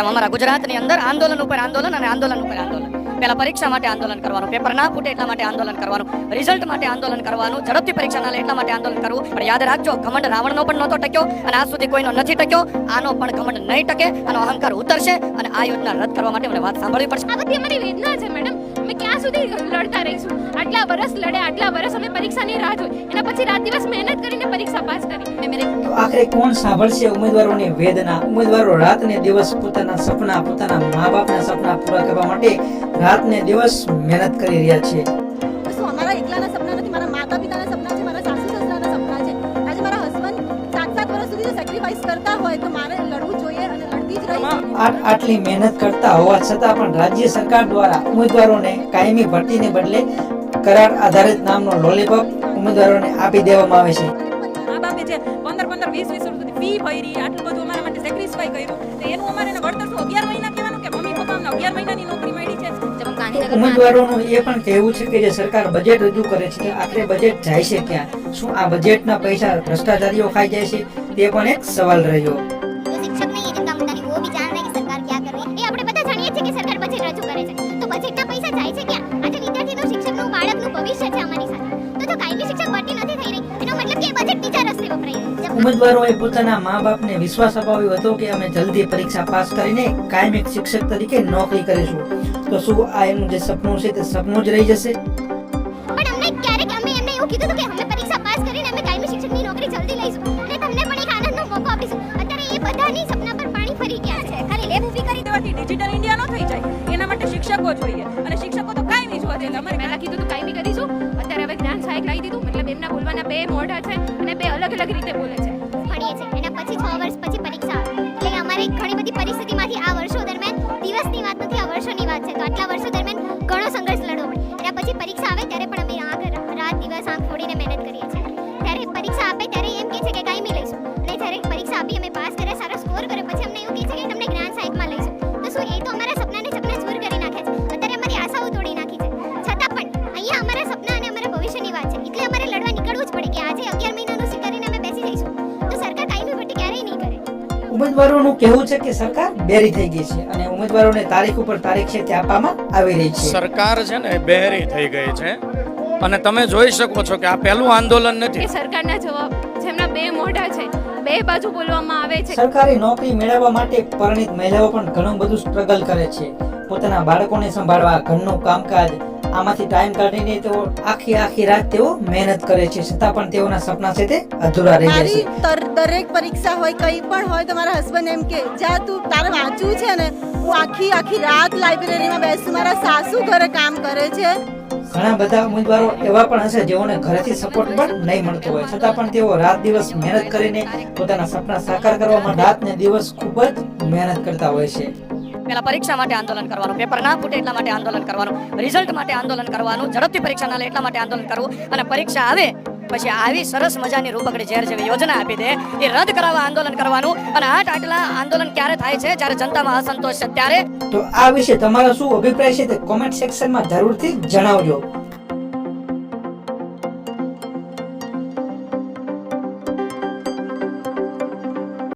તેમ અમારા ગુજરાતની અંદર આંદોલન ઉપર આંદોલન અને આંદોલન ઉપર આંદોલન. પહેલા પરીક્ષા માટે આંદોલન કરવાનું, પેપર ના ફૂટે એટલા માટે આંદોલન કરવાનું રિઝલ્ટ માટે આંદોલન કરવાનું, ઝડપથી પરીક્ષા ના લે એટલા માટે આંદોલન કરવું. પણ યાદ રાખજો, ઘમંડ રાવણનો પણ નહોતો ટક્યો અને આજ સુધી કોઈનો નથી ટક્યો. આનો પણ ઘમંડ નહીં ટકે, આનો અહંકાર ઉતરશે અને આ યોજના રદ કરવા માટે મને વાત સાંભળવી પડશે. મેડમ. ક્યાં સુધી લડતા રહીશું? આટલા વર્ષ લડે આટલા વર્ષ અમે પરીક્ષાની રાહ જોઈ. એના પછી રાત દિવસ મહેનત કરીને પરીક્ષા પાસ કરી. મેરે તો આખરે કોણ સાંભળશે ઉમેદવારોની વેદના? ઉમેદવારો રાત ને દિવસ પોતાના સપના પોતાના મા બાપના સપના પૂરા કરવા માટે રાત ને દિવસ મહેનત કરી રહ્યા છે. તો શું અમારા એકલાના સપના નથી? મારા માતા પિતાના સપના છે મારા સાસુ સસરાના સપના છે. આજે મારા હસબન્ડ સાત સાત વર્ષ સુધી સેક્રિફાઈસ કરતા હોય તો મારે લડવું જોઈએ અને લડતી જ રહી. આટલી મહેનત કરતા હોવા છતાં પણ રાજ્ય સરકાર દ્વારા ઉમેદવારોને કાયમી ભરતીને બદલે કરાર આધારિત નામનો લોલીપોપ ઉમેદવારોને આપી દેવામાં આવે છે. મા બાપે જે 15 15 આટલું બધું માટે નોકરી મળી છે? ઉમેદવારોનું એ પણ કહેવું છે કે જે સરકાર બજેટ રજૂ કરે છે કે આખરે બજેટ જાય છે ક્યાં? શું આ બજેટના પૈસા ભ્રષ્ટાચારીઓ ખાઈ જાય છે? તે પણ એક સવાલ રહ્યો. કે સરકાર બજેટ રજૂ કરે છે. તો બજેટના પૈસા જાય છે ક્યાં? કાયમી નથી થઈ રહી. એનો મતલબ કે બજેટ બીજા રસ્તે વપરાય છે. ઉમેદવારોએ પોતાના મા બાપને વિશ્વાસ અપાવ્યો હતો કે અમે જલ્દી પરીક્ષા પાસ કરીને કાયમી શિક્ષક તરીકે નોકરી કરીશું. તો શું આ એમનું જે સપનું છે તે સપનું જ રહી જશે? પણ અમને ક્યારેક અમે એમને એવું કીધું હતું કે અમે પરીક્ષા પાસ કરીને અમે કાયમી શિક્ષકની નોકરી જલ્દી લઈશું. અને તમને પણ એક આનંદનો મોકો આપીશું. અત્યારે એ બધાની સપના પર પાણી ફરી ગયા છે. ખાલી લેબ ઊભી કરી દેવાથી ડિજિટલ ઇન્ડિયા નો થઈ જાય. એના માટે શિક્ષકો જોઈએ. અને શિક્ષકો તો કાંઈ નહીં જોવા જોઈએ અમારે બે મોઢા છે અને બે અલગ અલગ રીતે બોલે છે. ભણીએ છીએ. એના પછી છ વર્ષ પછી પરીક્ષા આવે. એટલે અમારે ઘણી બધી પરિસ્થિતિમાંથી આ વર્ષો દરમિયાન દિવસની વાત નથી, આ વર્ષોની વાત છે. તો આટલા વર્ષો દરમિયાન ઘણો સંઘર્ષ લડવો પડે. એના પછી પરીક્ષા આવે ત્યારે પણ ઉમેદવારોનું કહેવું છે કે સરકાર બેરી થઈ ગઈ છે અને ઉમેદવારોને તારીખ ઉપર તારીખ છે તે આપવામાં આવી રહી છે. સરકાર છે ને બેરી થઈ ગઈ છે. અને તમે જોઈ શકો છો કે આ પહેલું આંદોલન નથી. સરકારના જવાબ જેમના બે મોઢા છે બે બાજુ બોલવામાં આવે છે. સરકારી નોકરી મેળવવા માટે પરિણિત મહિલાઓ પણ ઘણું બધું સ્ટ્રગલ કરે છે. પોતાના બાળકોને સંભાળવા ઘરનું કામકાજ આમાંથી ટાઈમ કાઢીને તેઓ આખી આખી રાત તેઓ મહેનત કરે છે. છતાં પણ તેઓના સપના છે તે અધૂરા રહી જાય છે દરેક પરીક્ષા હોય કંઈ પણ હોય તમારા હસબન્ડ એમ કે જા તું તારે વાંચવું છે ને? હું આખી આખી રાત લાઇબ્રેરીમાં બેસું મારા સાસુ ઘરે કામ કરે છે. ઘણા બધા ઉમેદવારો એવા પણ હશે જેઓને ઘરેથી સપોર્ટ પણ નહીં મળતો હોય. છતાં પણ તેઓ રાત દિવસ મહેનત કરીને પોતાના સપના સાકાર કરવામાં રાત ને દિવસ ખૂબ જ મહેનત કરતા હોય છે. પહેલા પરીક્ષા માટે આંદોલન કરવાનું, પેપર ના ફૂટે એટલા માટે આંદોલન કરવાનું રિઝલ્ટ માટે આંદોલન કરવાનું, ઝડપથી પરીક્ષા ના લે એટલા માટે આંદોલન કરવું અને પરીક્ષા આવે પછી આવી સરસ મજાની રૂપકડી ઝેર જેવી યોજના આપી દે, એ રદ કરાવવા આંદોલન કરવાનું અને આઠ આટલા આંદોલન ક્યારે થાય છે? જ્યારે જનતામાં અસંતોષ છે, ત્યારે? તો આ વિશે તમારો શું અભિપ્રાય છે તે કોમેન્ટ સેક્શનમાં જરૂરથી જણાવજો.